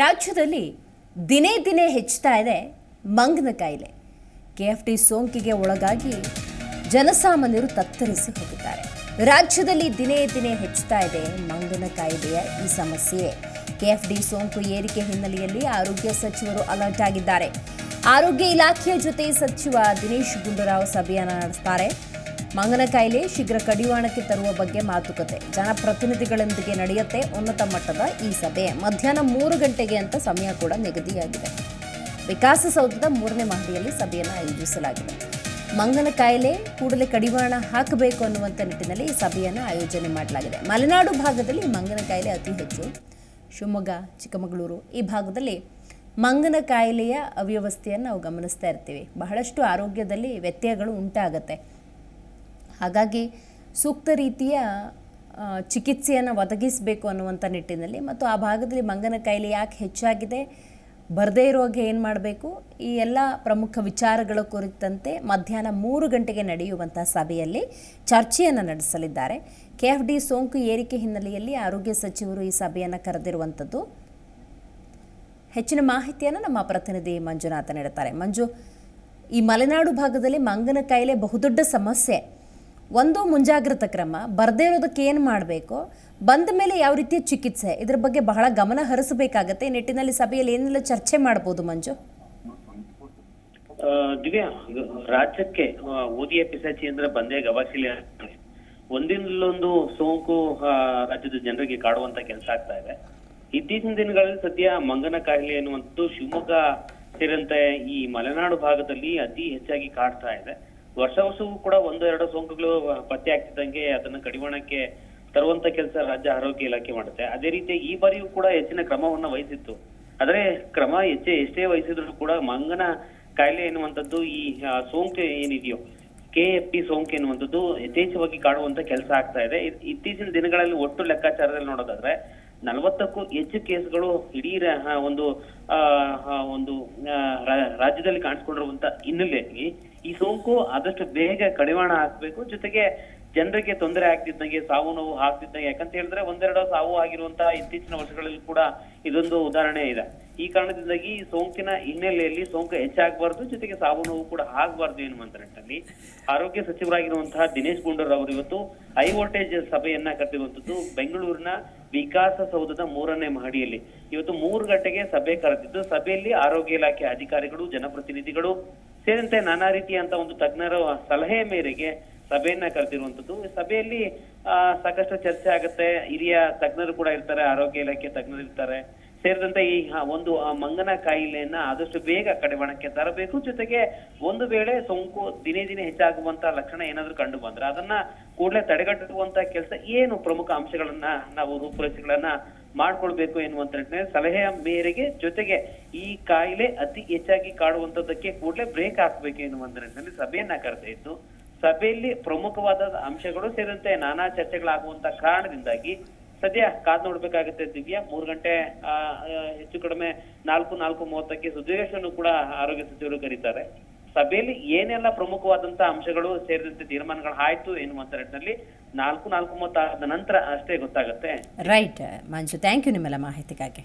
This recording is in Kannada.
ರಾಜ್ಯದಲ್ಲಿ ದಿನೇ ದಿನೇ ಹೆಚ್ಚುತ್ತಾ ಇದೆ ಮಂಗನ ಕಾಯಿಲೆ. ಕೆ ಎಫ್ ಡಿ ಸೋಂಕಿಗೆ ಒಳಗಾಗಿ ಜನಸಾಮಾನ್ಯರು ತತ್ತರಿಸಿ ಹೋಗಿದ್ದಾರೆ. ರಾಜ್ಯದಲ್ಲಿ ದಿನೇ ದಿನೇ ಹೆಚ್ಚುತ್ತಾ ಇದೆ ಮಂಗನ ಕಾಯಿಲೆಯ ಈ ಸಮಸ್ಯೆ ಕೆ ಎಫ್ ಡಿ ಸೋಂಕು ಏರಿಕೆ ಹಿನ್ನೆಲೆಯಲ್ಲಿ ಆರೋಗ್ಯ ಸಚಿವರು ಅಲರ್ಟ್ ಆಗಿದ್ದಾರೆ. ಆರೋಗ್ಯ ಇಲಾಖೆಯ ಜೊತೆ ಸಚಿವ ದಿನೇಶ್ ಗುಂಡೂರಾವ್ ಸಭೆಯನ್ನು ನಡೆಸ್ತಾರೆ. ಮಂಗನ ಕಾಯಿಲೆ ಶೀಘ್ರ ಕಡಿವಾಣಕ್ಕೆ ತರುವ ಬಗ್ಗೆ ಮಾತುಕತೆ. ಜನಪ್ರತಿನಿಧಿಗಳೊಂದಿಗೆ ನಡೆಯುತ್ತೆ ಉನ್ನತ ಮಟ್ಟದ ಈ ಸಭೆ. ಮಧ್ಯಾಹ್ನ ಮೂರು ಗಂಟೆಗೆ ಅಂತ ಸಮಯ ಕೂಡ ನಿಗದಿಯಾಗಿದೆ. ವಿಕಾಸಸೌಧದ ಮೂರನೇ ಮಹಡಿಯಲ್ಲಿ ಸಭೆಯನ್ನು ಆಯೋಜಿಸಲಾಗಿದೆ. ಮಂಗನ ಕಾಯಿಲೆ ಕೂಡಲೇ ಕಡಿವಾಣ ಹಾಕಬೇಕು ಅನ್ನುವಂಥ ನಿಟ್ಟಿನಲ್ಲಿ ಈ ಸಭೆಯನ್ನು ಆಯೋಜನೆ ಮಾಡಲಾಗಿದೆ. ಮಲೆನಾಡು ಭಾಗದಲ್ಲಿ ಮಂಗನ ಕಾಯಿಲೆ ಅತಿ ಹೆಚ್ಚು. ಶಿವಮೊಗ್ಗ, ಚಿಕ್ಕಮಗಳೂರು ಈ ಭಾಗದಲ್ಲಿ ಮಂಗನ ಕಾಯಿಲೆಯ ಅವ್ಯವಸ್ಥೆಯನ್ನು ನಾವು ಗಮನಿಸ್ತಾ ಇರ್ತೀವಿ. ಬಹಳಷ್ಟು ಆರೋಗ್ಯದಲ್ಲಿ ವ್ಯತ್ಯಯಗಳು ಉಂಟಾಗತ್ತೆ. ಹಾಗಾಗಿ ಸೂಕ್ತ ರೀತಿಯ ಚಿಕಿತ್ಸೆಯನ್ನು ಒದಗಿಸಬೇಕು ಅನ್ನುವಂಥ ನಿಟ್ಟಿನಲ್ಲಿ ಮತ್ತು ಆ ಭಾಗದಲ್ಲಿ ಮಂಗನ ಕಾಯಿಲೆ ಯಾಕೆ ಹೆಚ್ಚಾಗಿದೆ, ಬರದೇ ಇರೋಗೆ ಏನು ಮಾಡಬೇಕು, ಈ ಎಲ್ಲ ಪ್ರಮುಖ ವಿಚಾರಗಳ ಕುರಿತಂತೆ ಮಧ್ಯಾಹ್ನ ಮೂರು ಗಂಟೆಗೆ ನಡೆಯುವಂಥ ಸಭೆಯಲ್ಲಿ ಚರ್ಚೆಯನ್ನು ನಡೆಸಲಿದ್ದಾರೆ. ಕೆ ಎಫ್ ಡಿ ಸೋಂಕು ಏರಿಕೆ ಹಿನ್ನೆಲೆಯಲ್ಲಿ ಆರೋಗ್ಯ ಸಚಿವರು ಈ ಸಭೆಯನ್ನು ಕರೆದಿರುವಂಥದ್ದು ಹೆಚ್ಚಿನ ಮಾಹಿತಿಯನ್ನು ನಮ್ಮ ಪ್ರತಿನಿಧಿ ಮಂಜುನಾಥ ನೀಡುತ್ತಾರೆ. ಮಂಜು, ಈ ಮಲೆನಾಡು ಭಾಗದಲ್ಲಿ ಮಂಗನ ಕಾಯಿಲೆ ಬಹುದೊಡ್ಡ ಸಮಸ್ಯೆ. ಒಂದು ಮುಂಜಾಗ್ರತಾ ಕ್ರಮ, ಬರದೇ ಇರೋದಕ್ಕೆ ಏನು ಮಾಡಬೇಕು? ಬಂದ ಮೇಲೆ ಯಾವ ರೀತಿಯ ಚಿಕಿತ್ಸೆ? ಇದ್ರ ಬಗ್ಗೆ ಬಹಳ ಗಮನ ಹರಿಸಬೇಕಾಗತ್ತೆ. ನಿಟ್ಟಿನಲ್ಲಿ ಸಭೆಯಲ್ಲಿ ಏನೆಲ್ಲ ಚರ್ಚೆ ಮಾಡ್ಬೋದು ಮಂಜು? ದಿವ್ಯಾ ರಾಜ್ಯಕ್ಕೆ ಓದಿಯ ಪಿಸಾಚಿ ಅಂದ್ರೆ ಬಂದೇ ಗವಾಕ್ಷಿಲಿ ಒಂದಿನಲ್ಲೊಂದು ಸೋಂಕು ರಾಜ್ಯದ ಜನರಿಗೆ ಕಾಡುವಂತ ಕೆಲಸ ಆಗ್ತಾ ಇದೆ. ಇತ್ತೀಚಿನ ದಿನಗಳಲ್ಲಿ ಸದ್ಯ ಮಂಗನ ಕಾಯಿಲೆ ಎನ್ನುವಂಥದ್ದು ಶಿವಮೊಗ್ಗ ಸೇರಿದಂತೆ ಈ ಮಲೆನಾಡು ಭಾಗದಲ್ಲಿ ಅತಿ ಹೆಚ್ಚಾಗಿ ಕಾಡ್ತಾ ಇದೆ. ವರ್ಷ ವರ್ಷವೂ ಕೂಡ ಒಂದೆರಡು ಸೋಂಕುಗಳು ಪತ್ತೆ ಆಗ್ತಿದ್ದಂಗೆ ಅದನ್ನ ಕಡಿವಾಣಕ್ಕೆ ತರುವಂತ ಕೆಲಸ ರಾಜ್ಯ ಆರೋಗ್ಯ ಇಲಾಖೆ ಮಾಡುತ್ತೆ. ಅದೇ ರೀತಿ ಈ ಬಾರಿಯೂ ಕೂಡ ಹೆಚ್ಚಿನ ಕ್ರಮವನ್ನ ವಹಿಸಿತ್ತು. ಆದ್ರೆ ಕ್ರಮ ಹೆಚ್ಚೆ ಎಷ್ಟೇ ವಹಿಸಿದ್ರು ಕೂಡ ಮಂಗನ ಕಾಯಿಲೆ ಎನ್ನುವಂಥದ್ದು ಈ ಸೋಂಕು ಏನಿದೆಯೋ ಕೆ ಎಫ್ ಪಿ ಸೋಂಕು ಎನ್ನುವಂಥದ್ದು ಯಥೇಚ್ಛವಾಗಿ ಕಾಡುವಂತ ಕೆಲಸ ಆಗ್ತಾ ಇದೆ. ಇತ್- ಇತ್ತೀಚಿನ ದಿನಗಳಲ್ಲಿ ಒಟ್ಟು ಲೆಕ್ಕಾಚಾರದಲ್ಲಿ ನೋಡೋದಾದ್ರೆ ನಲವತ್ತಕ್ಕೂ ಹೆಚ್ಚು ಕೇಸ್ಗಳು ಇಡೀ ಒಂದು ಆ, ಒಂದು ರಾಜ್ಯದಲ್ಲಿ ಕಾಣಿಸ್ಕೊಂಡಿರುವಂತ ಹಿನ್ನೆಲೆಯಲ್ಲಿ ಈ ಸೋಂಕು ಆದಷ್ಟು ಬೇಗ ಕಡಿವಾಣ ಹಾಕ್ಬೇಕು. ಜೊತೆಗೆ ಜನರಿಗೆ ತೊಂದರೆ ಆಗ್ತಿದ್ದಂಗೆ, ಸಾವು ನೋವು ಆಗ್ತಿದ್ದಂಗೆ. ಯಾಕಂತ ಹೇಳಿದ್ರೆ ಒಂದೆರಡು ಸಾವು ಆಗಿರುವಂತಹ ಇತ್ತೀಚಿನ ವರ್ಷಗಳಲ್ಲಿ ಕೂಡ ಇದೊಂದು ಉದಾಹರಣೆ ಇದೆ. ಈ ಕಾರಣದಿಂದಾಗಿ ಈ ಸೋಂಕಿನ ಹಿನ್ನೆಲೆಯಲ್ಲಿ ಸೋಂಕು ಹೆಚ್ಚಾಗಬಾರ್ದು, ಜೊತೆಗೆ ಸಾವು ನೋವು ಕೂಡ ಆಗಬಾರ್ದು ಎನ್ನುವಂತ ನಿಟ್ಟಿನಲ್ಲಿ ಆರೋಗ್ಯ ಸಚಿವರಾಗಿರುವಂತಹ ದಿನೇಶ್ ಗುಂಡೂರಾವ್ ಅವರು ಇವತ್ತು ಹೈ ವೋಲ್ಟೇಜ್ ಸಭೆಯನ್ನ ಕರೆದಿರುವಂತದ್ದು ಬೆಂಗಳೂರಿನ ವಿಕಾಸಸೌಧದ ಮೂರನೇ ಮಹಡಿಯಲ್ಲಿ. ಇವತ್ತು ಮೂರು ಗಂಟೆಗೆ ಸಭೆ ಕರೆದಿದ್ದು, ಸಭೆಯಲ್ಲಿ ಆರೋಗ್ಯ ಇಲಾಖೆ ಅಧಿಕಾರಿಗಳು, ಜನಪ್ರತಿನಿಧಿಗಳು ಸೇರಿದಂತೆ ನಾನಾ ರೀತಿಯಂತ ಒಂದು ತಜ್ಞರ ಸಲಹೆ ಮೇರೆಗೆ ಸಭೆಯನ್ನ ಕರೆದಿರುವಂತದ್ದು. ಸಭೆಯಲ್ಲಿ ಆ, ಸಾಕಷ್ಟು ಚರ್ಚೆ ಆಗುತ್ತೆ. ಹಿರಿಯ ತಜ್ಞರು ಕೂಡ ಇರ್ತಾರೆ ಆರೋಗ್ಯ ಇಲಾಖೆ ತಜ್ಞರು ಇರ್ತಾರೆ. ಸೇರಿದಂತೆ ಈ ಒಂದು ಮಂಗನ ಕಾಯಿಲೆಯನ್ನ ಆದಷ್ಟು ಬೇಗ ಕಡಿವಾಣಕ್ಕೆ ತರಬೇಕು. ಜೊತೆಗೆ ಒಂದು ವೇಳೆ ಸೋಂಕು ದಿನೇ ದಿನೇ ಹೆಚ್ಚಾಗುವಂತ ಲಕ್ಷಣ ಏನಾದ್ರೂ ಕಂಡು ಬಂದ್ರೆ ಅದನ್ನ ಕೂಡಲೇ ತಡೆಗಟ್ಟುವಂತ ಕೆಲಸ ಏನು ಪ್ರಮುಖ ಅಂಶಗಳನ್ನ ನಾವು ರೂಪುರೇಷೆಗಳನ್ನ ಮಾಡ್ಕೊಳ್ಬೇಕು ಎನ್ನುವಂತ ನಿಟ್ಟಿನಲ್ಲಿ ಸಲಹೆಯ ಮೇರೆಗೆ ಜೊತೆಗೆ ಈ ಕಾಯಿಲೆ ಅತಿ ಹೆಚ್ಚಾಗಿ ಕಾಡುವಂತದ್ದಕ್ಕೆ ಕೂಡಲೇ ಬ್ರೇಕ್ ಹಾಕ್ಬೇಕು ಎನ್ನುವಂತ ನಿಟ್ಟಿನಲ್ಲಿ ಸಭೆಯನ್ನ ಕರೆದ ಸಭೆಯಲ್ಲಿ ಪ್ರಮುಖವಾದ ಅಂಶಗಳು ಸೇರಿದಂತೆ ನಾನಾ ಚರ್ಚೆಗಳಾಗುವಂತ ಕಾರಣದಿಂದಾಗಿ ಸದ್ಯ ಕಾದ್ ನೋಡ್ಬೇಕಾಗುತ್ತೆ ದಿವ್ಯಾ. ಮೂರು ಗಂಟೆ ಹೆಚ್ಚು ಕಡಿಮೆ ನಾಲ್ಕು ನಾಲ್ಕು ಮೂವತ್ತಕ್ಕೆ ಸುದ್ದಿಗೋಷ್ಠಿಯನ್ನು ಕೂಡ ಆರೋಗ್ಯ ಸಚಿವರು ಕರೀತಾರೆ. ಸಭೆಯಲ್ಲಿ ಏನೆಲ್ಲ ಪ್ರಮುಖವಾದಂತಹ ಅಂಶಗಳು ಸೇರಿದಂತೆ ತೀರ್ಮಾನಗಳು ಆಯ್ತು ಎನ್ನುವಂತ ನಿಟ್ಟಿನಲ್ಲಿ ನಾಲ್ಕು ನಾಲ್ಕು ಮೂವತ್ತಾದ ನಂತರ ಅಷ್ಟೇ ಗೊತ್ತಾಗುತ್ತೆ. ರೈಟ್ ಮಂಜು ಥ್ಯಾಂಕ್ ಯು ನಿಮ್ಮೆಲ್ಲ ಮಾಹಿತಿಗಾಗಿ.